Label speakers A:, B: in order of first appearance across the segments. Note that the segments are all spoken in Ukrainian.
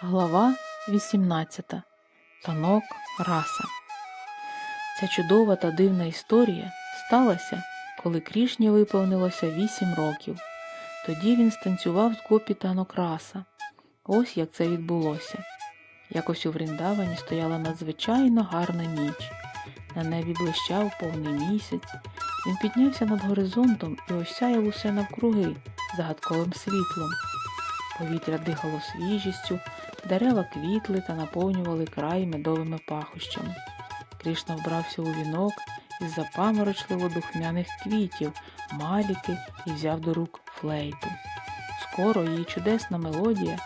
A: Глава 18. Танок Раса. Ця чудова та дивна історія сталася, коли Крішні виповнилося 8 років. Тоді він станцював з гопі танок Раса. Ось як це відбулося. Якось у Вріндавані стояла надзвичайно гарна ніч. На небі блищав повний місяць. Він піднявся над горизонтом і осяяв усе навкруги загадковим світлом. Повітря дихало свіжістю, дерева квітли та наповнювали край медовими пахощами. Кришна вбрався у вінок із запаморочливо духмяних квітів, маліки і взяв до рук флейту. Скоро її чудесна мелодія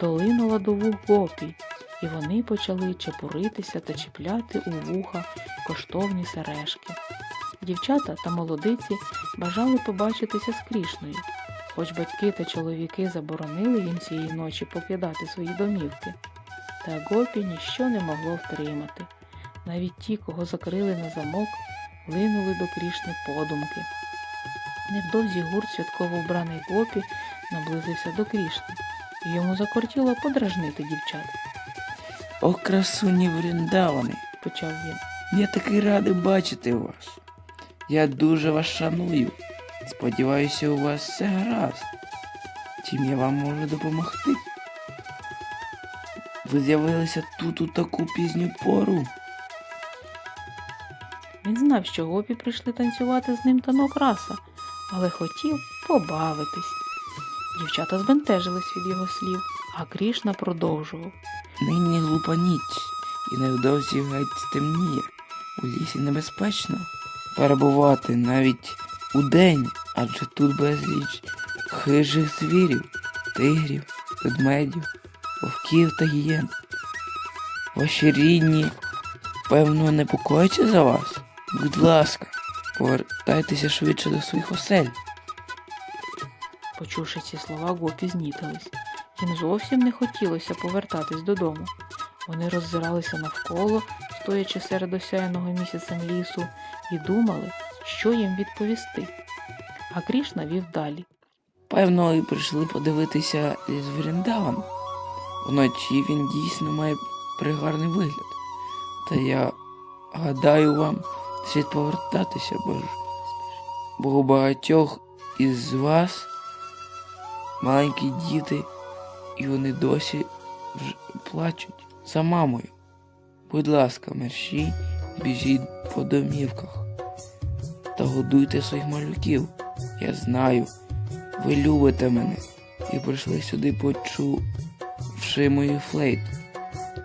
A: долинула до вух гопі, і вони почали чепуритися та чіпляти у вуха коштовні сережки. Дівчата та молодиці бажали побачитися з Крішною, хоч батьки та чоловіки заборонили їм цієї ночі покидати свої домівки. Та гопі ніщо не могло втримати. Навіть ті, кого закрили на замок, линули до Крішни подумки. Невдовзі гурт святково вбраний гопі наблизився до Крішни, і йому закортіло подражнити дівчат,
B: О, красуні Вріндавани,
A: почав він.
B: я такий радий бачити вас. Я дуже вас шаную. Сподіваюся, у вас все гаразд. Чим я вам можу допомогти? Ви з'явилися тут у таку пізню пору.
A: Він знав, що гопі прийшли танцювати з ним танок раса, але хотів побавитись. Дівчата збентежились від його слів, а Крішна продовжував.
B: Нині глупа ніч, і невдовзі геть стемніє. У лісі небезпечно перебувати навіть у день, адже тут безліч хижих звірів, тигрів, ведмедів, вовків та гієн. Ваші рідні, певно, непокоїться за вас? Будь ласка, повертайтеся швидше до своїх осель.
A: Почувши ці слова, гопі знітились. Їм зовсім не хотілося повертатись додому. Вони роззиралися навколо, стоячи серед осяяного місяцем лісу, і думали, що їм відповісти. А Крішна вів далі.
B: Певно, і прийшли подивитися ліс Вріндаван. Вночі він дійсно має пригарний вигляд. Та я гадаю вам слід повертатися, бо ж бо у багатьох із вас маленькі діти, і вони досі плачуть за мамою. Будь ласка, мерщій, біжіть по домівках та годуйте своїх малюків. Я знаю, ви любите мене і прийшли сюди, почувши мою флейту.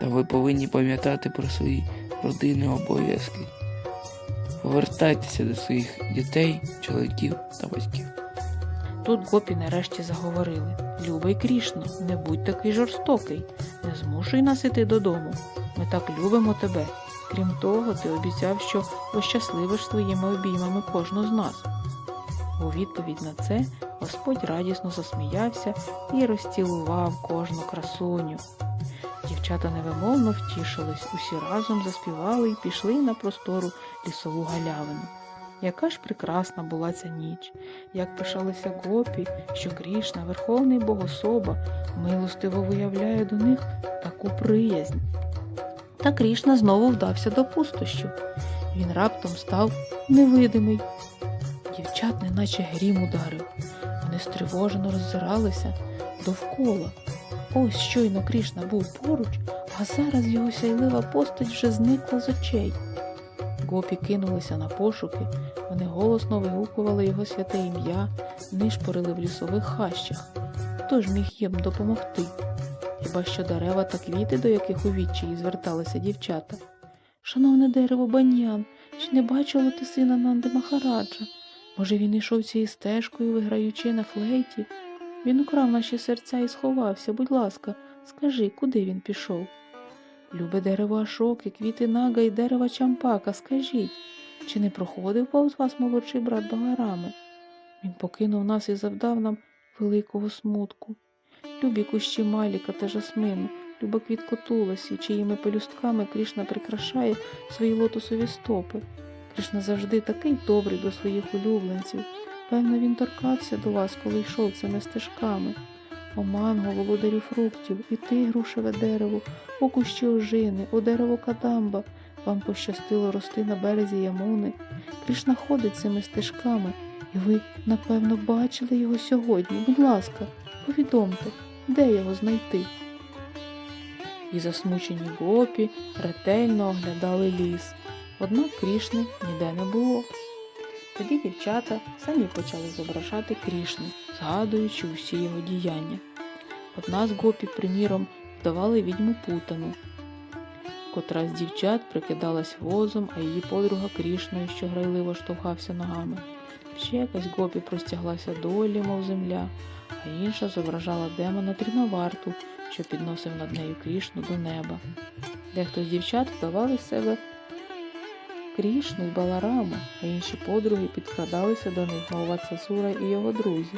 B: Та ви повинні пам'ятати про свої родинні обов'язки. Повертайтеся до своїх дітей, чоловіків та батьків.
A: Тут гопі нарешті заговорили. Любий Крішно, не будь такий жорстокий, не змушуй нас іти додому. Ми так любимо тебе. Крім того, ти обіцяв, що ощасливиш своїми обіймами кожну з нас. У відповідь на це Господь радісно засміявся і розцілував кожну красуню. Дівчата невимовно втішились, усі разом заспівали і пішли на простору лісову галявину. Яка ж прекрасна була ця ніч, як пишалися гопі, що Крішна, Верховний Богособа, милостиво виявляє до них таку приязнь. Та Крішна знову вдався до пустощів. Він раптом став невидимий. Дівчат неначе грім ударив. Вони стривожено роззиралися довкола. Ось щойно Крішна був поруч, а зараз його сяйлива постать вже зникла з очей. Гопі кинулися на пошуки, вони голосно вигукували його святе ім'я, нишпорили в лісових хащах. Хто ж міг їм допомогти? Хіба що дерева та квіти, до яких у відчаї зверталися дівчата. Шановне дерево баньян, чи не бачило ти сина Нанди Махараджа? Може, він ішов цією стежкою, виграючи на флейті? Він украв наші серця і сховався, будь ласка, скажи, куди він пішов? Любе дерево Ашоки, квіти нага і дерева Чампака, скажіть, чи не проходив повз вас молодший брат Багарами? Він покинув нас і завдав нам великого смутку. Любі кущі Маліка та жасмину, люба квітко Туласі, чиїми пелюстками Крішна прикрашає свої лотосові стопи. Кришна завжди такий добрий до своїх улюбленців. Певно, він торкався до вас, коли йшов цими стежками. о манго, володарю фруктів, і ти, грушеве дерево, о кущі ожини, о дерево кадамба. Вам пощастило рости на березі Ямуни. Кришна ходить цими стежками, і ви, напевно, бачили його сьогодні. Будь ласка, повідомте, де його знайти. І засмучені гопі ретельно оглядали ліс. Однак Крішни ніде не було. Тоді дівчата самі почали зображати Крішну, згадуючи усі його діяння. Одна з гопі, приміром, вдавали відьму путану, котра з дівчат прикидалась возом, а її подруга Крішною, що грайливо штовхався ногами. Ще якась гопі простяглася долі, мов земля, а інша зображала демона трімаварту, що підносив над нею Крішну до неба. Дехто з дівчат вдавали з себе Крішну й Балараму, а інші подруги підкрадалися до них, мов Вацасура і його друзі.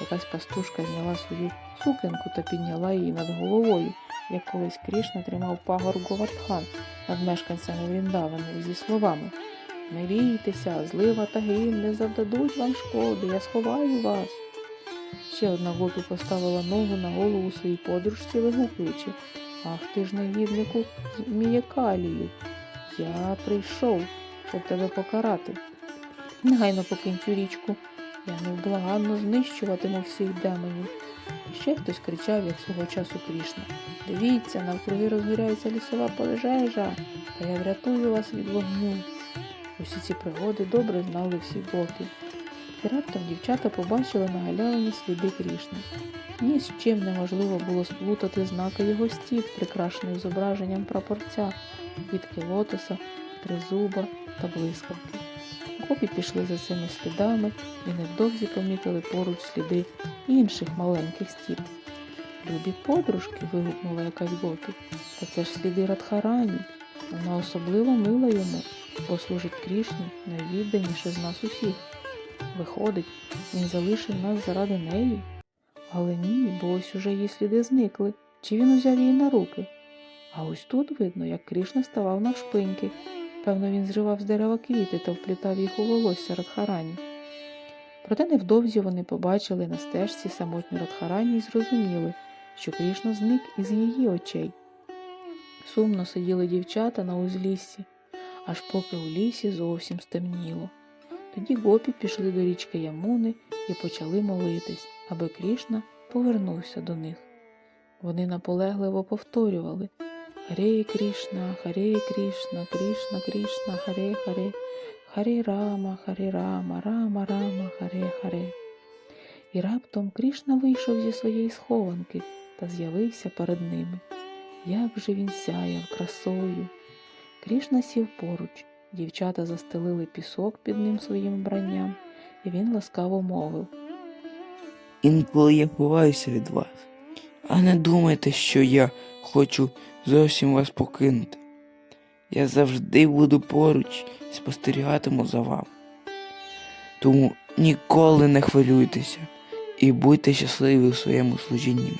A: Якась пастушка зняла свою сукенку та підняла її над головою, як колись Крішна тримав пагор Говардхан над мешканцями Вріндавани зі словами Не бійтеся, злива та грім не завдадуть вам шкоди, я сховаю вас. Ще одна гопі поставила ногу на голову своїй подружці, вигукуючи Ах ти ж негіднику Мієкалію, я прийшов, щоб тебе покарати. Негайно покинь цю річку, я невблаганно знищуватиму всіх демонів. Ще хтось кричав, як свого часу Крішна. Дивіться, навкруги розгоряється лісова пожежа, та я врятую вас від вогню. Усі ці пригоди добре знали всі боки. І раптом дівчата побачили на галявині сліди Крішни. Ні з чим неможливо було сплутати знаки його стіп, прикрашених зображенням прапорця, квітки лотоса, тризуба та блискавки. Гопі пішли за цими слідами і невдовзі помітили поруч сліди інших маленьких стіп. Любі подружки, вигукнула якась Гопі, та це ж сліди Радхарані. Вона особливо мила йому, бо служить Крішні найвідданіше з нас усіх. Виходить, він залишив нас заради неї. Але ні, бо ось уже її сліди зникли. Чи він узяв її на руки? А ось тут видно, як Крішна ставав навшпиньки. Певно, він зривав з дерева квіти та вплітав їх у волосся Радхарані. Проте невдовзі вони побачили на стежці самотню Радхарані і зрозуміли, що Крішна зник із її очей. Сумно сиділи дівчата на узліссі, аж поки у лісі зовсім стемніло. Тоді гопі пішли до річки Ямуни і почали молитись, аби Крішна повернувся до них. Вони наполегливо повторювали Харе Крішна, Харе Крішна, Крішна, Крішна, Харе Харе, Харе Рама, Харе Рама, Рама, Рама, Харе Харе. І раптом Крішна вийшов зі своєї схованки та з'явився перед ними. Як же він сяяв красою. Крішна сів поруч, дівчата застелили пісок під ним своїм вбранням, і він ласкаво мовив.
B: Інколи я ховаюся від вас, а не думайте, що я хочу зовсім вас покинути. Я завжди буду поруч і спостерігатиму за вами. Тому ніколи не хвилюйтеся і будьте щасливі у своєму служінні.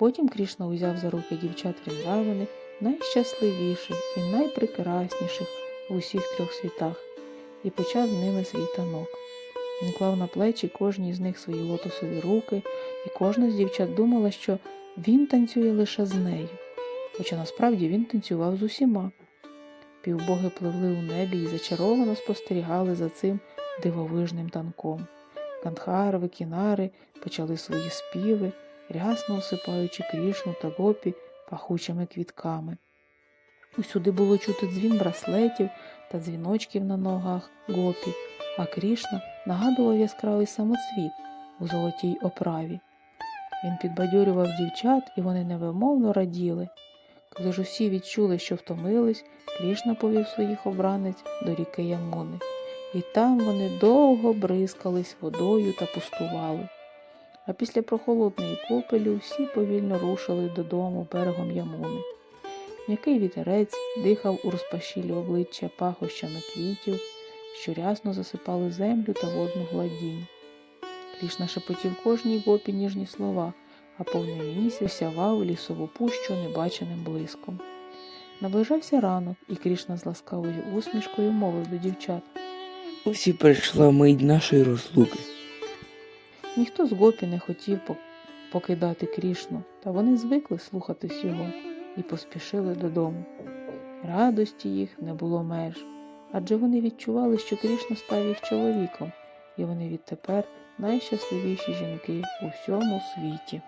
A: Потім Крішна узяв за руки дівчат Вріндавани, найщасливіших і найпрекрасніших в усіх трьох світах, і почав з ними свій танок. Він клав на плечі кожній з них свої лотосові руки, і кожна з дівчат думала, що він танцює лише з нею, хоча насправді він танцював з усіма. Півбоги пливли у небі і зачаровано спостерігали за цим дивовижним танком. Гандхарви, кінари почали свої співи, рясно осипаючи крішну та гопі пахучими квітками. Усюди було чути дзвін браслетів та дзвіночків на ногах гопі, а Крішна нагадував яскравий самоцвіт у золотій оправі. Він підбадьорював дівчат, і вони невимовно раділи. Коли ж усі відчули, що втомились, Крішна повів своїх обранець до ріки Ямуни, і там вони довго бризкались водою та пустували. А після прохолодної купелі всі повільно рушили додому берегом Ямуни. М'який вітерець дихав у розпашілі обличчя пахощами квітів, що рясно засипали землю та водну гладінь. Крішна шепотів кожній гопі ніжні слова, а повний місяць сявав лісову пущу небаченим блиском. Наближався ранок, і Крішна з ласкавою усмішкою мовив до дівчат.
B: Ось і прийшла мить нашої розлуки.
A: Ніхто з гопі не хотів покидати Крішну, та вони звикли слухатись його і поспішили додому. Радості їх не було меж, адже вони відчували, що Крішна став їх чоловіком, і вони відтепер найщасливіші жінки у всьому світі.